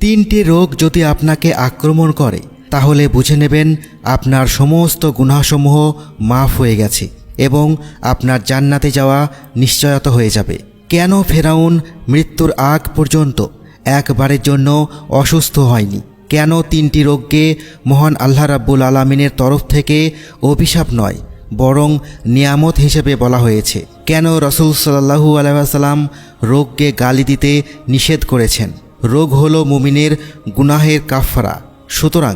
তিনটি রোগ যদি আপনাকে আক্রমণ করে, তাহলে বুঝে নেবেন আপনার সমস্ত গুনাসমূহ মাফ হয়ে গেছে এবং আপনার জান্নাতে যাওয়া নিশ্চয়তা হয়ে যাবে। কেন ফেরাউন মৃত্যুর আগ পর্যন্ত একবারের জন্য অসুস্থ হয়নি? কেন তিনটি রোগকে মহান আল্লাহ রাব্বুল আলমিনের তরফ থেকে অভিশাপ নয়, বরং নিয়ামত হিসেবে বলা হয়েছে? কেন রসুল সাল্লাহু আলাইসাল্লাম রোগকে গালি দিতে নিষেধ করেছেন? রোগ হলো মুমিনের গুনাহের কাফরা সুতরাং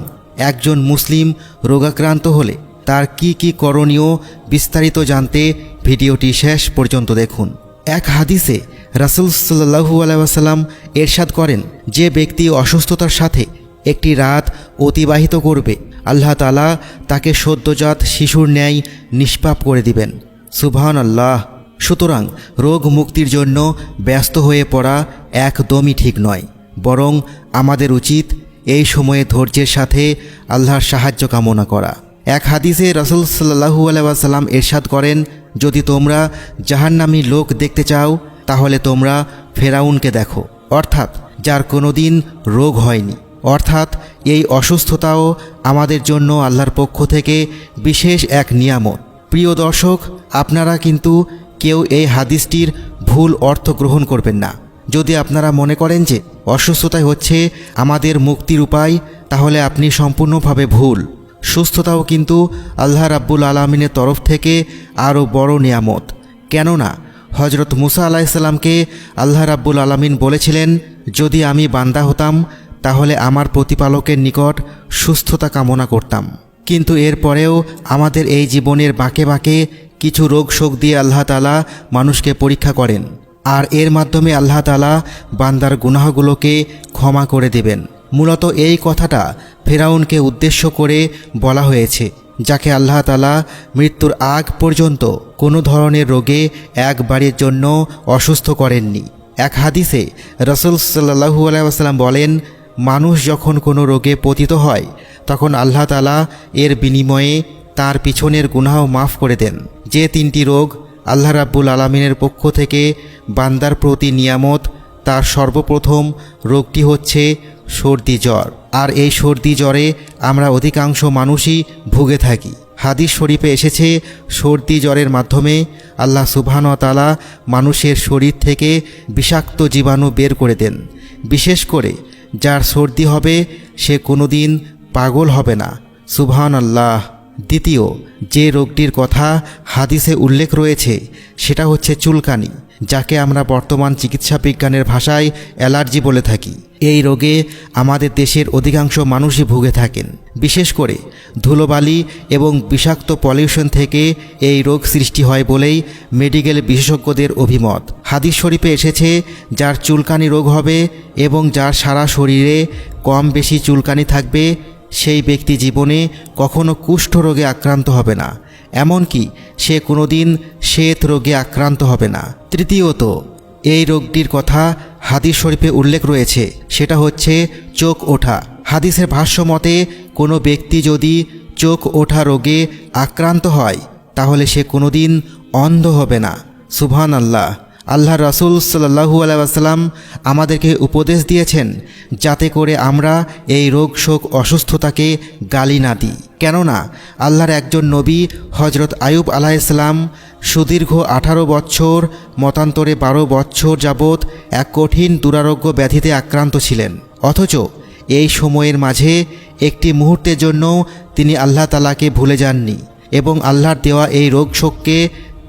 একজন মুসলিম রোগাক্রান্ত হলে তার কি কি করণীয় বিস্তারিত জানতে ভিডিওটি শেষ পর্যন্ত দেখুন। এক হাদিসে রাসুল সাল্লাহু আলাইসাল্লাম এরশাদ করেন, যে ব্যক্তি অসুস্থতার সাথে একটি রাত অতিবাহিত করবে, আল্লাহ তালা তাকে সদ্যজাত শিশুর ন্যায় নিষ্পাপ করে দিবেন। সুবহান আল্লাহ সুতরাং রোগ মুক্তির জন্য ব্যস্ত হয়ে পড়া একদমই ঠিক নয়। বরং আমাদের উচিত এই সময়ে ধৈর্যের সাথে আল্লাহর সাহায্য কামনা করা। এক হাদিসে রসুল সাল্লাহু আলাইসাল্লাম এরশাদ করেন, যদি তোমরা জাহান্নামী লোক দেখতে চাও, তাহলে তোমরা ফেরাউনকে দেখো। অর্থাৎ, যার কোনোদিন রোগ হয়নি। অর্থাৎ, এই অসুস্থতাও আমাদের জন্য আল্লাহর পক্ষ থেকে বিশেষ এক নিয়ামত। প্রিয় দর্শক, আপনারা কিন্তু কেউ এই হাদিসটির ভুল অর্থ গ্রহণ করবেন না। যদি আপনারা মনে করেন যে অসুস্থতায় হচ্ছে আমাদের মুক্তির উপায়, তাহলে আপনি সম্পূর্ণভাবে ভুল। সুস্থতাও কিন্তু আল্লাহ রাব্বুল আলমিনের তরফ থেকে আরও বড় নিয়ামত। কেননা হজরত মুসা আলাহিসাল্লামকে আল্লাহ রাব্বুল আলমিন বলেছিলেন, যদি আমি বান্দা হতাম, তাহলে আমার প্রতিপালকের নিকট সুস্থতা কামনা করতাম। কিন্তু এরপরেও আমাদের এই জীবনের বাঁকে বাঁকে কিছু রোগ শোক দিয়ে আল্লাহ তালা মানুষকে পরীক্ষা করেন। আর এর মাধ্যমে আল্লাহ তালা বান্দার গুনাহগুলোকে ক্ষমা করে দেবেন। মূলত এই কথাটা ফেরাউনকে উদ্দেশ্য করে বলা হয়েছে, যাকে আল্লাহ তালা মৃত্যুর আগ পর্যন্ত কোনো ধরনের রোগে একবারের জন্য অসুস্থ করেননি। এক হাদিসে রসুল সাল্লাহু আলাইসাল্লাম বলেন, মানুষ যখন কোনো রোগে পতিত হয়, তখন আল্লাহ তালা এর বিনিময়ে তার পিছনের গুনাহ মাফ করে দেন। যে তিনটি রোগ আল্লাহ রাব্বুল আলমিনের পক্ষ থেকে বান্দার প্রতি নিয়ামত, তার সর্বপ্রথম রোগটি হচ্ছে সর্দি জ্বর। আর এই সর্দি জ্বরে আমরা অধিকাংশ মানুষই ভুগে থাকি। হাদিস শরীফে এসেছে, সর্দি জ্বরের মাধ্যমে আল্লাহ সুবহানতালা মানুষের শরীর থেকে বিষাক্ত জীবাণু বের করে দেন। বিশেষ করে যার সর্দি হবে, সে কোনোদিন পাগল হবে না। সুবহান আল্লাহ দ্বিতীয়, যে রোগটির কথা হাদিসে উল্লেখ রয়েছে, সেটা হচ্ছে চুলকানি, যাকে আমরা বর্তমান চিকিৎসা বিজ্ঞানের ভাষায় অ্যালার্জি বলে থাকি। এই রোগে আমাদের দেশের অধিকাংশ মানুষই ভুগে থাকেন। বিশেষ করে ধুলোবালি এবং বিষাক্ত পলিউশন থেকে এই রোগ সৃষ্টি হয় বলেই মেডিকেল বিশেষজ্ঞদের অভিমত। হাদিস শরীফে এসেছে, যার চুলকানি রোগ হবে এবং যার সারা শরীরে কম বেশি চুলকানি থাকবে সেই ব্যক্তি জীবনে কখনো কুষ্ঠ রোগে আক্রান্ত হবে না, এমনকি সে কোনোদিন শ্বেত রোগে আক্রান্ত হবে না। তৃতীয়ত, এই রোগটির কথা হাদিস শরীফে উল্লেখ রয়েছে, সেটা হচ্ছে চোখ ওঠা। হাদিসের ভাষ্য মতে, কোনো ব্যক্তি যদি চোখ ওঠা রোগে আক্রান্ত হয়, তাহলে সে কোনোদিন অন্ধ হবে না। সুবহান আল্লাহ আল্লাহ রাসুল সাল্লাহু আলাইসাল্লাম আমাদেরকে উপদেশ দিয়েছেন যাতে করে আমরা এই রোগ শোক অসুস্থতাকে গালি না দিই। কেননা আল্লাহর একজন নবী হজরত আয়ুব আলাইসাল্লাম সুদীর্ঘ আঠারো বছর, মতান্তরে বারো বছর যাবৎ এক কঠিন দুরারোগ্য ব্যাধিতে আক্রান্ত ছিলেন। অথচ এই সময়ের মাঝে একটি মুহূর্তের জন্য তিনি আল্লাহ তালাকে ভুলে যাননি এবং আল্লাহর দেওয়া এই রোগ শোককে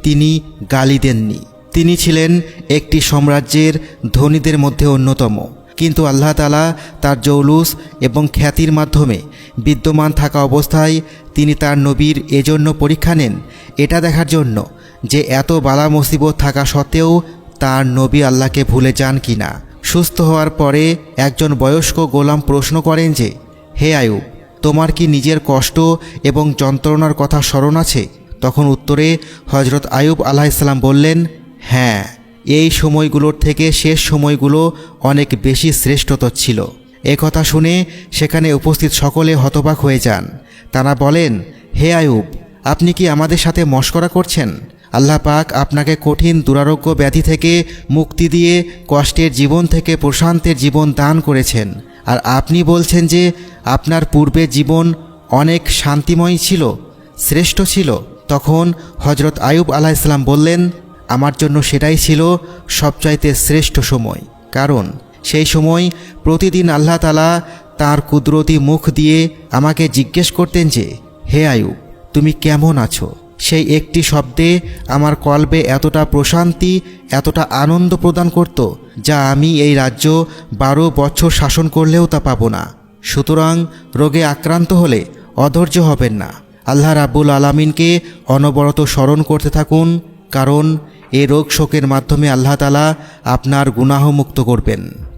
তিনি গালি দেননি। তিনি ছিলেন একটি সাম্রাজ্যের ধনীদের মধ্যে অন্যতম। কিন্তু আল্লাহ তালা তার জৌলুস এবং খ্যাতির মাধ্যমে বিদ্যমান থাকা অবস্থায় তিনি তার নবীর এজন্য পরীক্ষা নেন। এটা দেখার জন্য যে এত বালা মুসিবত থাকা সত্ত্বেও তার নবী আল্লাহকে ভুলে যান কি না সুস্থ হওয়ার পরে একজন বয়স্ক গোলাম প্রশ্ন করেন যে, হে আয়ু, তোমার কি নিজের কষ্ট এবং যন্ত্রণার কথা স্মরণ আছে? তখন উত্তরে হজরত আয়ুব আল্লাহ ইসলাম বললেন হ্যাঁ এই সময়গুলোর থেকে শেষ সময়গুলো অনেক বেশি শ্রেষ্ঠতর ছিল। কথা শুনে সেখানে উপস্থিত সকলে হতবাক হয়ে যান। তারা বলেন, হে আয়ুব, আপনি কি আমাদের সাথে মস্করা করছেন? আল্লাহ পাক আপনাকে কঠিন দুরারোগ্য ব্যাধি থেকে মুক্তি দিয়ে কষ্টের জীবন থেকে প্রশান্তের জীবন দান করেছেন। আর আপনি বলছেন যে আপনার পূর্বে জীবন অনেক শান্তিময় ছিল, শ্রেষ্ঠ ছিল। তখন হজরত আয়ুব আলাহ ইসলাম বললেন আমার জন্য সেটাই ছিল সবচাইতে শ্রেষ্ঠ সময়। কারণ সেই সময় প্রতিদিন আল্লাহ তালা তার কুদরতি মুখ দিয়ে আমাকে জিজ্ঞেস করতেন যে, হে আয়ুব, তুমি কেমন আছো? সেই একটি শব্দে আমার কল্পে এতটা প্রশান্তি, এতটা আনন্দ প্রদান করত যা আমি এই রাজ্য বারো বছর শাসন করলেও তা পাবো না। সুতরাং রোগে আক্রান্ত হলে অধৈর্য হবেন না। আল্লাহ রাব্বুল আলামিনকে অনবরত স্মরণ করতে থাকুন, কারণ এ রোগ শোকের মাধ্যমে আল্লাহ তালা আপনার গুনাহ মুক্ত করবেন।